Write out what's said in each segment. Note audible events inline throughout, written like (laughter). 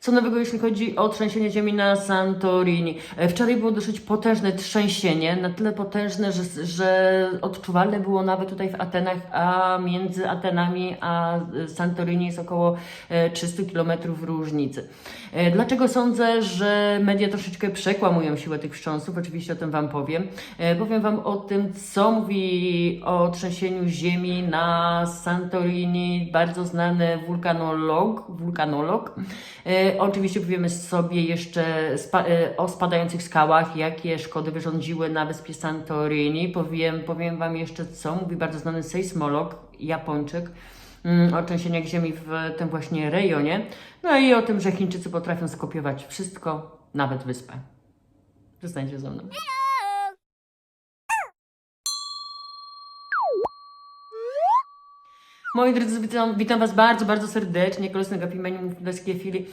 Co nowego, jeśli chodzi o trzęsienie ziemi na Santorini? E, Wczoraj było dosyć potężne trzęsienie, na tyle potężne, że, że odczuwalne było nawet tutaj w Atenach, a między Atenami a e, Santorini jest około e, 300 km różnicy. E, Dlaczego sądzę, że media troszeczkę przekłamują siłę tych wstrząsów? Oczywiście o tym Wam powiem. E, Powiem Wam o tym, co mówi o trzęsieniu ziemi na Santorini bardzo znany wulkanolog. wulkanolog. Oczywiście powiemy sobie jeszcze spa, e, o spadających skałach, jakie szkody wyrządziły na wyspie Santorini. Powiem, powiem Wam jeszcze, co mówi bardzo znany sejsmolog, Japończyk mm, o trzęsieniach ziemi w tym właśnie rejonie. No i o tym, że Chińczycy potrafią skopiować wszystko, nawet wyspę. Zostańcie ze mną. Moi drodzy, witam, witam Was bardzo, bardzo serdecznie. Kolesny Gapimeniu mów bez chwili.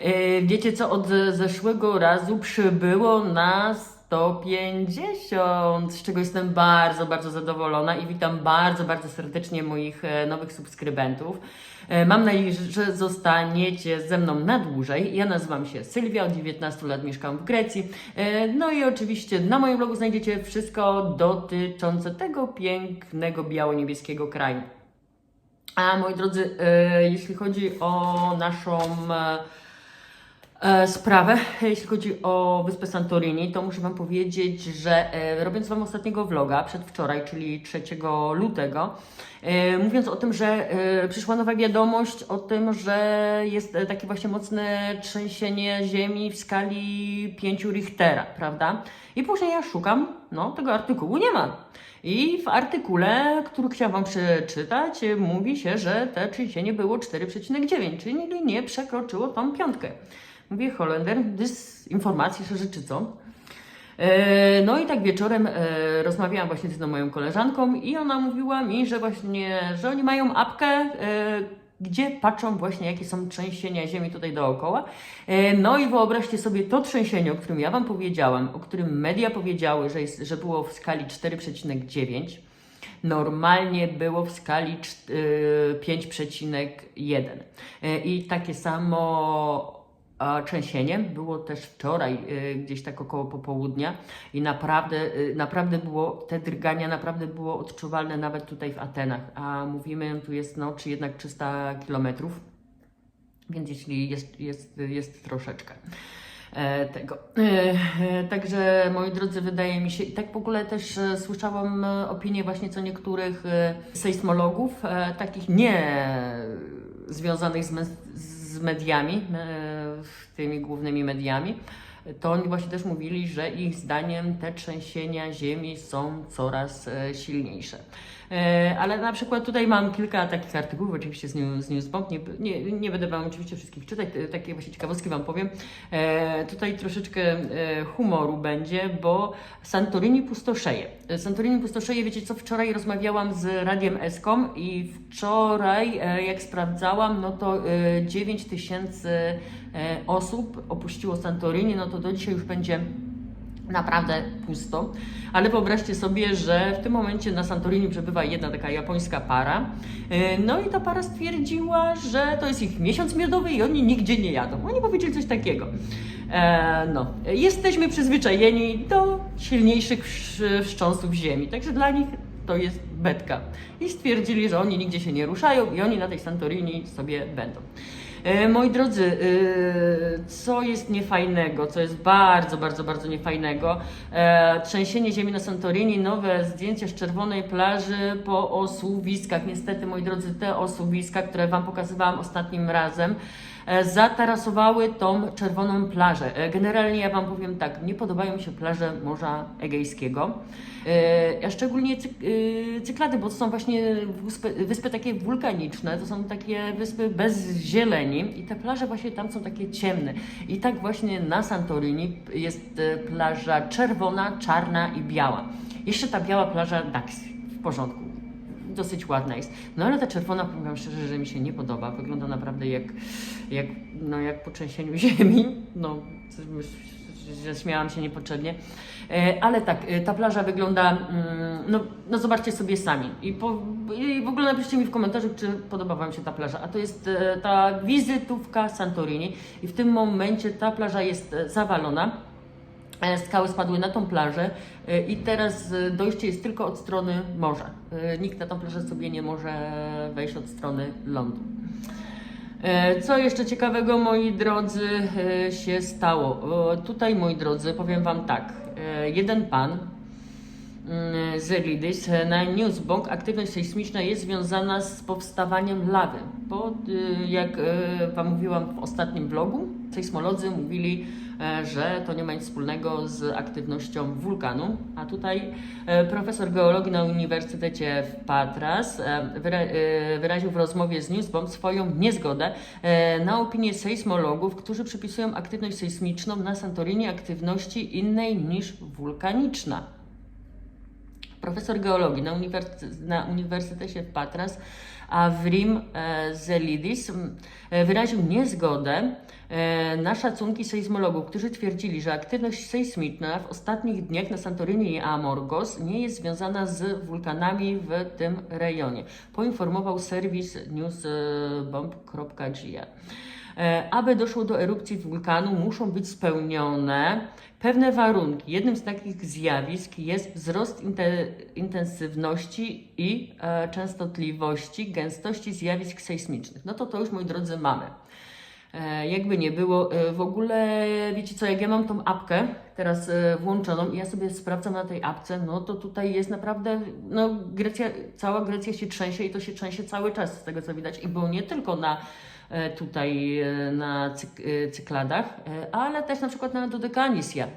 Yy, wiecie co, od zeszłego razu przybyło nas 150, z czego jestem bardzo, bardzo zadowolona i witam bardzo, bardzo serdecznie moich e, nowych subskrybentów. E, Mam nadzieję, że zostaniecie ze mną na dłużej. Ja nazywam się Sylwia, od 19 lat mieszkam w Grecji. E, No i oczywiście na moim blogu znajdziecie wszystko dotyczące tego pięknego biało-niebieskiego kraju. A moi drodzy, e, jeśli chodzi o naszą e, sprawę, (laughs) jeśli chodzi o wyspę Santorini, to muszę Wam powiedzieć, że e, robiąc Wam ostatniego vloga przedwczoraj, czyli 3 lutego, e, mówiąc o tym, że e, przyszła nowa wiadomość o tym, że jest e, takie właśnie mocne trzęsienie ziemi w skali 5 Richtera, prawda? I później ja szukam, no tego artykułu nie ma. I w artykule, który chciałam Wam przeczytać, e, mówi się, że te trzęsienie było 4,9, czyli nie przekroczyło tą piątkę. Mówię, Holender, informacji szerzy czy co? E, No i tak wieczorem e, rozmawiałam właśnie z jedną moją koleżanką i ona mówiła mi, że właśnie, że oni mają apkę, e, gdzie patrzą właśnie jakie są trzęsienia ziemi tutaj dookoła. No i wyobraźcie sobie to trzęsienie, o którym ja Wam powiedziałam, o którym media powiedziały, że, jest, że było w skali 4,9. Normalnie było w skali czt- y, 5,1. Y, I takie samo a trzęsienie było też wczoraj, y, gdzieś tak około popołudnia. I naprawdę, y, naprawdę było, te drgania naprawdę było odczuwalne nawet tutaj w Atenach, a mówimy, tu jest no, czy jednak 300 kilometrów, więc jeśli jest, jest, jest troszeczkę e, tego. E, e, Także moi drodzy, wydaje mi się, i tak w ogóle też e, słyszałam e, opinie właśnie co niektórych e, sejsmologów, e, takich nie związanych z, me- z mediami, e, tymi głównymi mediami, to oni właśnie też mówili, że ich zdaniem te trzęsienia ziemi są coraz e, silniejsze. E, Ale na przykład tutaj mam kilka takich artykułów, oczywiście z, News, z Newsbomb, nie, nie, nie będę Wam oczywiście wszystkich czytać, te- takie właśnie ciekawostki Wam powiem. E, Tutaj troszeczkę e, humoru będzie, bo Santorini pustoszeje. E, Santorini pustoszeje, wiecie co, wczoraj rozmawiałam z Radiem Eskom i wczoraj, e, jak sprawdzałam, no to e, 9 tysięcy e, osób opuściło Santorini, no to do dzisiaj już będzie naprawdę pusto. Ale wyobraźcie sobie, że w tym momencie na Santorini przebywa jedna taka japońska para. Yy, No i ta para stwierdziła, że to jest ich miesiąc miodowy i oni nigdzie nie jadą. Oni powiedzieli coś takiego. E, no, jesteśmy przyzwyczajeni do silniejszych wstrząsów ziemi, także dla nich to jest betka. I stwierdzili, że oni nigdzie się nie ruszają i oni na tej Santorini sobie będą. E, Moi drodzy, e, co jest niefajnego, co jest bardzo, bardzo, bardzo niefajnego? E, Trzęsienie ziemi na Santorini, nowe zdjęcia z czerwonej plaży po osuwiskach. Niestety, moi drodzy, te osuwiska, które Wam pokazywałam ostatnim razem, zatarasowały tą czerwoną plażę. E, Generalnie ja Wam powiem tak, nie podobają mi się plaże Morza Egejskiego, E, a szczególnie cyk, e, Cyklady, bo to są właśnie wyspy, wyspy takie wulkaniczne, to są takie wyspy bez zieleni i te plaże właśnie tam są takie ciemne. I tak właśnie na Santorini jest e, plaża czerwona, czarna i biała. Jeszcze ta biała plaża Dax w porządku dosyć ładna jest. No ale ta czerwona, powiem szczerze, że mi się nie podoba. Wygląda naprawdę jak, jak, no, jak po trzęsieniu (laughs) ziemi. No, śmiałam się niepotrzebnie. E, Ale tak, e, ta plaża wygląda, mm, no, no zobaczcie sobie sami. I, po, I w ogóle napiszcie mi w komentarzu, czy podoba Wam się ta plaża. A to jest e, ta wizytówka Santorini. I w tym momencie ta plaża jest zawalona. Skały spadły na tą plażę e, i teraz e, dojście jest tylko od strony morza. E, Nikt na tą plażę sobie nie może wejść od strony lądu. Co jeszcze ciekawego, moi drodzy, się stało? Tutaj, moi drodzy, powiem Wam tak. Jeden pan mm, z Lidys e, na Newsbonk aktywność sejsmiczna jest związana z powstawaniem lawy. Bo y, jak Wam mówiłam w ostatnim vlogu, sejsmolodzy mówili, że to nie ma nic wspólnego z aktywnością wulkanu. A tutaj e, profesor geologii na Uniwersytecie w Patras e, wyra e, wyraził w rozmowie z Newsbomb swoją niezgodę e, na opinię sejsmologów, którzy przypisują aktywność sejsmiczną na Santorini aktywności innej niż wulkaniczna. Profesor geologii na, na Uniwersytecie w Patras, Avrim e, Zelidis, e, wyraził niezgodę e, na szacunki sejsmologów, którzy twierdzili, że aktywność sejsmiczna w ostatnich dniach na Santorini i Amorgos nie jest związana z wulkanami w tym rejonie, poinformował serwis newsbomb.gr. E, Aby doszło do erupcji wulkanu, muszą być spełnione pewne warunki. Jednym z takich zjawisk jest wzrost inte, intensywności i e, częstotliwości, gęstości zjawisk sejsmicznych. No to to już, moi drodzy, mamy. E, jakby nie było, e, w ogóle wiecie co, jak ja mam tą apkę teraz e, włączoną i ja sobie sprawdzam na tej apce, no to tutaj jest naprawdę, no Grecja, cała Grecja się trzęsie i to się trzęsie cały czas z tego co widać. I było nie tylko na tutaj na cyk, cykladach, ale też na przykład na Dodekanisia e,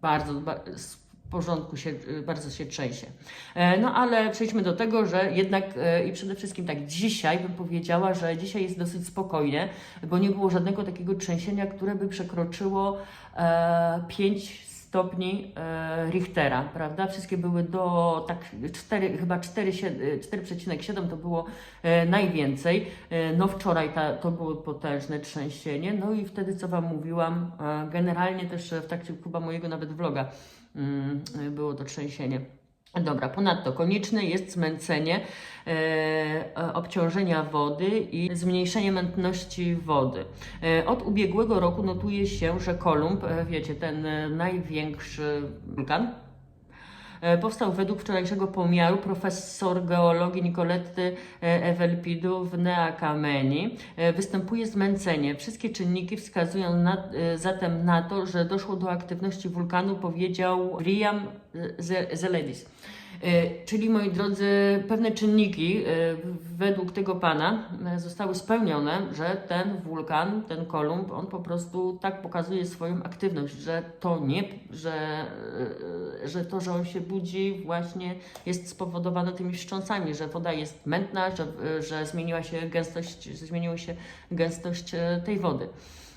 bardzo ba, z porządku się, e, bardzo się trzęsie. E, No ale przejdźmy do tego, że jednak e, i przede wszystkim tak dzisiaj bym powiedziała, że dzisiaj jest dosyć spokojnie, bo nie było żadnego takiego trzęsienia, które by przekroczyło e, 5 stopni e, Richtera, prawda? Wszystkie były do tak 4, chyba 4,7 4,7 to było najwięcej. No wczoraj ta, to było potężne trzęsienie. No i wtedy, co Wam mówiłam, generalnie też w trakcie chyba mojego nawet vloga było to trzęsienie. Dobra, ponadto konieczne jest zmęcenie e, e, obciążenia wody i zmniejszenie mętności wody. E, od ubiegłego roku notuje się, że Kolumb, e, wiecie, ten e, największy wulkan, Powstał według wczorajszego pomiaru profesor geologii Nicoletty e, Ewelpidu w Nea Kameni. E, Występuje zmęcenie. Wszystkie czynniki wskazują na, e, zatem na to, że doszło do aktywności wulkanu, powiedział Ze- Zeledis. E, Czyli, moi drodzy, pewne czynniki e, według tego pana e, zostały spełnione, że ten wulkan, ten Kolumb, on po prostu tak pokazuje swoją aktywność, że to nie, że, że to, że on się budzi właśnie jest spowodowane tymi wstrząsami, że woda jest mętna, że, że zmieniła się gęstość, zmieniła się gęstość tej wody.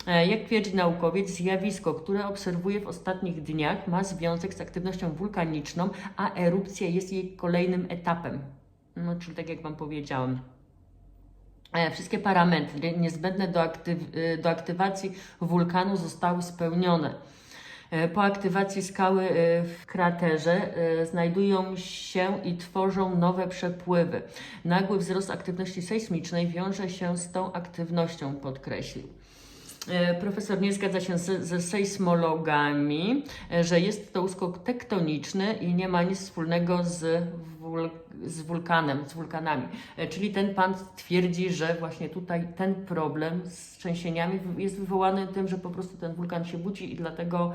E, Jak twierdzi naukowiec, zjawisko, które obserwuje w ostatnich dniach, ma związek z aktywnością wulkaniczną, a erupcja jest jej kolejnym etapem. No, czyli tak jak Wam powiedziałam. E, Wszystkie parametry niezbędne do, aktyw e, do aktywacji wulkanu zostały spełnione. Po aktywacji skały w kraterze znajdują się i tworzą nowe przepływy. Nagły wzrost aktywności sejsmicznej wiąże się z tą aktywnością, podkreślił. E, Profesor nie zgadza się ze, ze sejsmologami, e, że jest to uskok tektoniczny i nie ma nic wspólnego z, wul, z wulkanem, z wulkanami. E, Czyli ten pan twierdzi, że właśnie tutaj ten problem z trzęsieniami jest wywołany tym, że po prostu ten wulkan się budzi i dlatego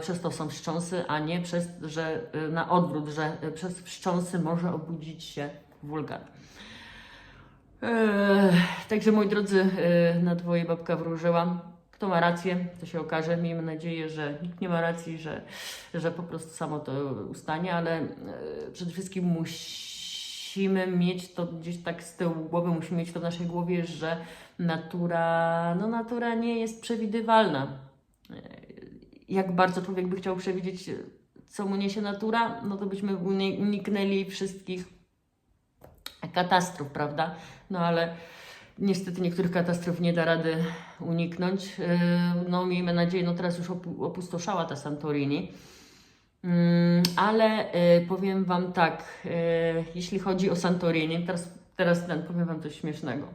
przez to są wstrząsy, a nie przez, że na odwrót, że przez wstrząsy może obudzić się wulkan. Eee, także moi drodzy, e, na dwoje babka wróżyła. Kto ma rację, to się okaże. Miejmy nadzieję, że nikt nie ma racji, że, że po prostu samo to ustanie, ale e, przede wszystkim musimy mieć to gdzieś tak z tyłu głowy, musimy mieć to w naszej głowie, że natura, no natura nie jest przewidywalna. E, Jak bardzo człowiek by chciał przewidzieć, co mu niesie natura, no to byśmy uni- uniknęli wszystkich katastrof, prawda? No ale Niestety niektórych katastrof nie da rady uniknąć. Yy, No miejmy nadzieję, no teraz już opu- opustoszała ta Santorini. Mm, Ale y, powiem Wam tak, y, jeśli chodzi o Santorini, teraz, teraz powiem Wam coś śmiesznego.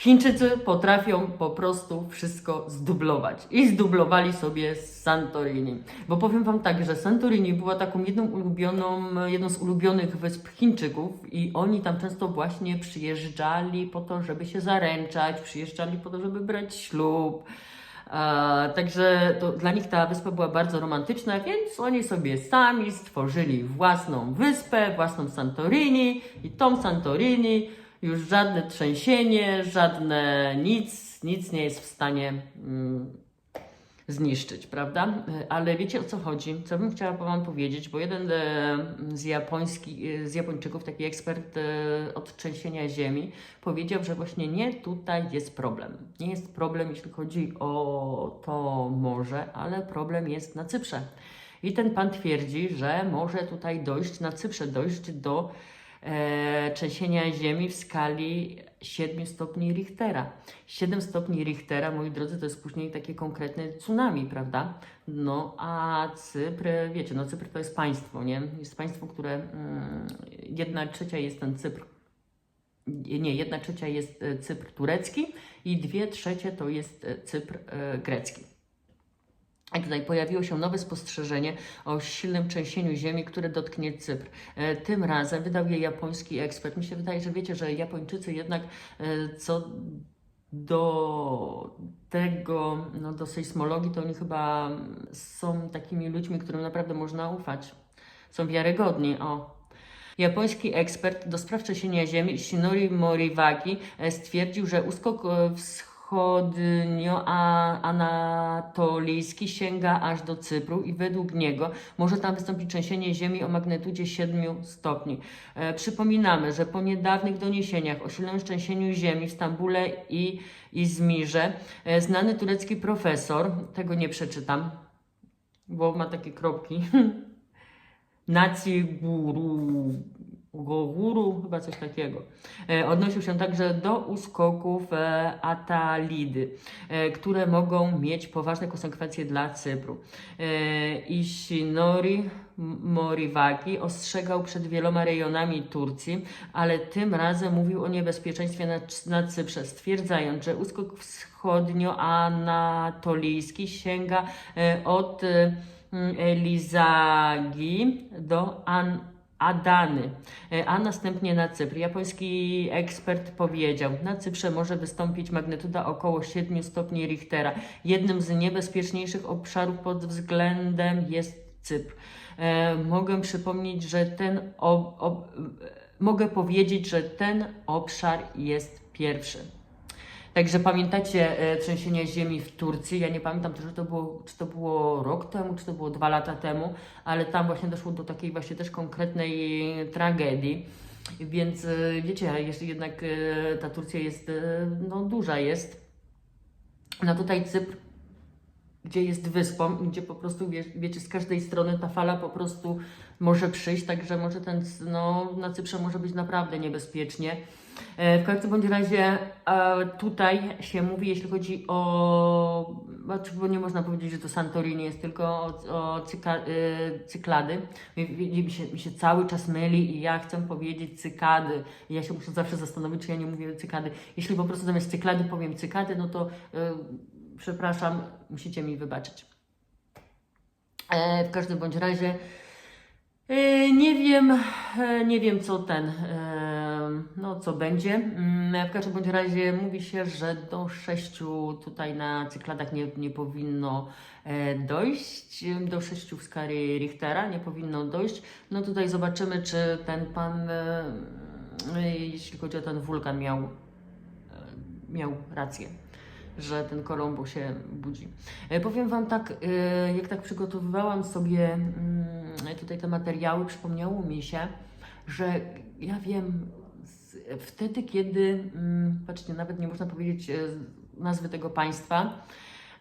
Chińczycy potrafią po prostu wszystko zdublować. I zdublowali sobie Santorini. Bo powiem Wam tak, że Santorini była taką jedną ulubioną, jedną z ulubionych wysp Chińczyków i oni tam często właśnie przyjeżdżali po to, żeby się zaręczać, przyjeżdżali po to, żeby brać ślub. E, także dla nich ta wyspa była bardzo romantyczna, więc oni sobie sami stworzyli własną wyspę, własną Santorini i tą Santorini już żadne trzęsienie, żadne nic, nic nie jest w stanie mm, zniszczyć, prawda? Ale wiecie o co chodzi? Co bym chciała Wam powiedzieć, bo jeden e, z, japoński, e, z Japończyków, taki ekspert e, od trzęsienia ziemi, powiedział, że właśnie nie tutaj jest problem. Nie jest problem, jeśli chodzi o to morze, ale problem jest na Cyprze. I ten pan twierdzi, że może tutaj dojść, na Cyprze dojść do e, trzęsienia ziemi w skali 7 stopni Richtera. 7 stopni Richtera, moi drodzy, to jest później takie konkretne tsunami, prawda? No a Cypr, wiecie, no Cypr to jest państwo, nie? Jest państwo, które mm, jedna trzecia jest ten Cypr nie, jedna trzecia jest e, Cypr turecki i dwie trzecie to jest e, Cypr grecki. I tutaj pojawiło się nowe spostrzeżenie o silnym trzęsieniu ziemi, które dotknie Cypr. E, Tym razem wydał je japoński ekspert. Mi się wydaje, że wiecie, że Japończycy jednak e, co do tego, no do sejsmologii, to oni chyba są takimi ludźmi, którym naprawdę można ufać. Są wiarygodni, o. Japoński ekspert do spraw trzęsienia ziemi Shinori Moriwaki e, stwierdził, że uskok e, wschodnioanatolijski sięga aż do Cypru i według niego może tam wystąpić trzęsienie ziemi o magnitudzie 7 stopni. E, przypominamy, że po niedawnych doniesieniach o silnym trzęsieniu ziemi w Stambule i Izmirze e, znany turecki profesor, tego nie przeczytam, bo ma takie kropki, (laughs) Nacji Guru, Guru, chyba coś takiego. E, odnosił się także do uskoków e, Atalidy, e, które mogą mieć poważne konsekwencje dla Cypru. Ishinori Moriwaki ostrzegał przed wieloma rejonami Turcji, ale tym razem mówił o niebezpieczeństwie na, na Cyprze, stwierdzając, że uskok wschodnioanatolijski sięga od e, Lizagi do An Adany, e, a następnie na Cypr. Japoński ekspert powiedział, na Cyprze może wystąpić magnituda około 7 stopni Richtera. Jednym z niebezpieczniejszych obszarów pod względem jest Cypr. E, mogę przypomnieć, że ten ob, ob, mogę powiedzieć, że ten obszar jest pierwszy. Także pamiętacie e, trzęsienie ziemi w Turcji? Ja nie pamiętam, czy to, było, czy to było rok temu, czy to było dwa lata temu, ale tam właśnie doszło do takiej właśnie też konkretnej tragedii. Więc e, wiecie, jeśli jednak e, ta Turcja jest, no duża jest, no tutaj Cypr, gdzie jest wyspą, gdzie po prostu, wie, wiecie, z każdej strony ta fala po prostu może przyjść, także może ten, no na Cyprze może być naprawdę niebezpiecznie. E, W każdym bądź razie e, tutaj się mówi, jeśli chodzi o, znaczy, bo nie można powiedzieć, że to Santorini jest tylko o, o cyka, e, cyklady. Mi, mi, się, mi się cały czas myli i ja chcę powiedzieć cykady. I ja się muszę zawsze zastanowić, czy ja nie mówię cykady. Jeśli po prostu zamiast cyklady powiem cykady, no to przepraszam, musicie mi wybaczyć. E, w każdym bądź razie nie wiem, nie wiem co ten, no co będzie. Mm, W każdym bądź razie mówi się, że do sześciu tutaj na cykladach nie, nie powinno e, dojść, do sześciu w skali Richtera nie powinno dojść. No tutaj zobaczymy, czy ten pan, e, e, jeśli chodzi o ten wulkan, miał, miał rację że ten Kolumbo się budzi. Powiem Wam tak, jak tak przygotowywałam sobie mm, tutaj te materiały, przypomniało mi się, że ja wiem, wtedy, kiedy, mm, patrzcie, nawet nie można powiedzieć e, nazwy tego państwa,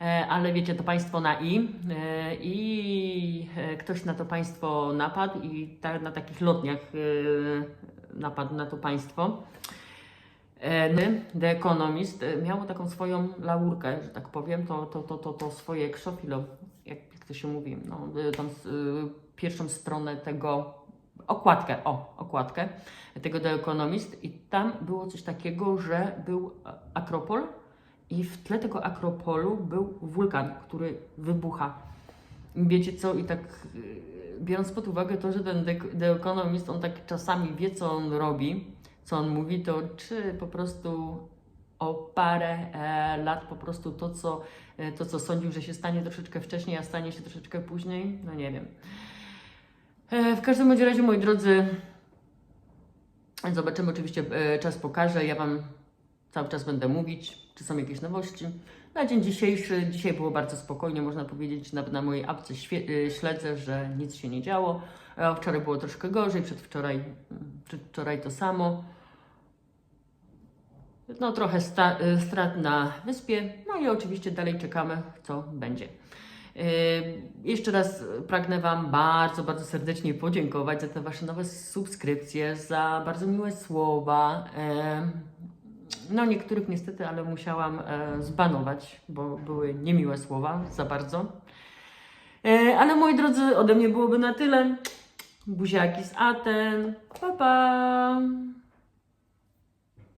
e, ale wiecie, to państwo na i e, i ktoś na to państwo napadł i ta, na takich lotniach napadł na to państwo. No, The Economist miało taką swoją laurkę, że tak powiem, to, to, to, to, to swoje krzofilo, jak, to się mówi, no, e, pierwszą stronę tego, okładkę, o, okładkę tego The Economist i tam było coś takiego, że był Akropol i w tle tego Akropolu był wulkan, który wybucha. Wiecie co, i tak yy, biorąc pod uwagę to, że ten The, Economist, on tak czasami wie, co on robi, co on mówi, to czy po prostu o parę e, lat po prostu to co, e, to, co sądził, że się stanie troszeczkę wcześniej, a stanie się troszeczkę później, no nie wiem. E, w każdym razie, moi drodzy, zobaczymy, oczywiście e, czas pokaże, ja Wam cały czas będę mówić, czy są jakieś nowości. Na dzień dzisiejszy, dzisiaj było bardzo spokojnie, można powiedzieć, nawet na mojej apce y, śledzę, że nic się nie działo. E, Wczoraj było troszkę gorzej, przedwczoraj, przedwczoraj to samo. No trochę strat na wyspie, no i oczywiście dalej czekamy, co będzie. Yy, Jeszcze raz pragnę Wam bardzo, bardzo serdecznie podziękować za te Wasze nowe subskrypcje, za bardzo miłe słowa. Yy, No, niektórych niestety, ale musiałam e, zbanować, bo były niemiłe słowa za bardzo. E, Ale moi drodzy, ode mnie byłoby na tyle. Buziaki z Aten. Pa, pa!